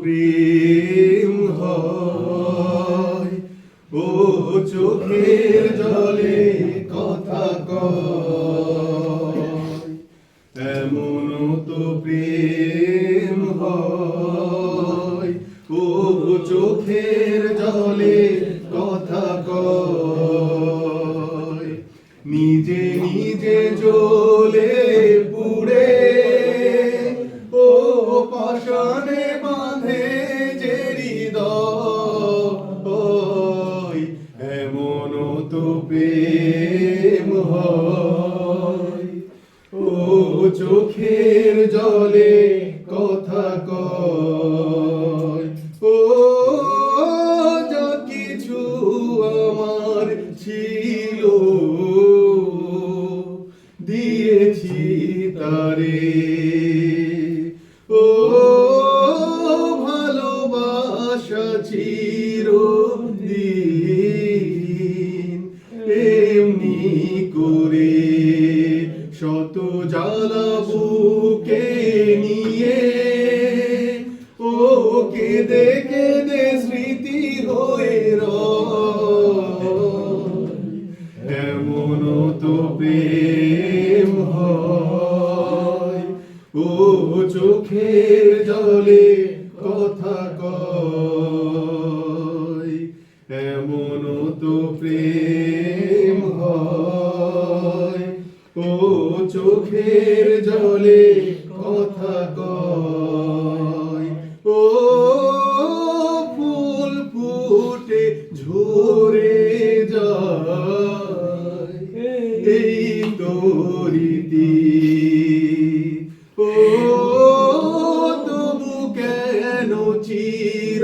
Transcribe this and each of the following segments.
প্রেম ও চোখের জলে কথা এমন তো প্রেম হয়। ও চোখের জলে কথা নিজে নিজে জ্বলে পুড়ে। ও পাশানে বাঁধে এমন তো প্রেম ও চোখের জলে কথা কয়। ও যা কিছু আমার দিয়েছি তারে। ও ভালোবাসা চির দিন জ্বালা বুকে নিয়ে ও কেঁদে কেঁদে স্মৃতি হয়ে এমন তো প্রেম হয়। ও চোখের জলে কথা কয়। এমন তো প্রেম হয়। ও চোখের জলে কথা কয়। ও ফুল ফুটে ঝরে যায়। এই ও তবু কেন চির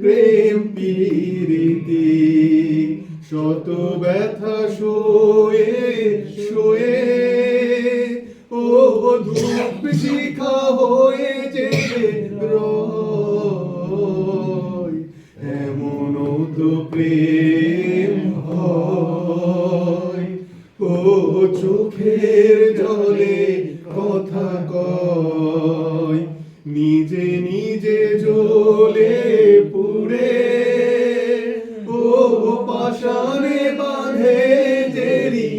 প্রেম পীরিতি? শত ব্যথা শোয়ে শোয়ে। ও ধূপ শিখা হয়ে যে এমন তো প্রেম ও চোখের জলে কথা কয়। নিজে নিজে জ্বলে পুড়ে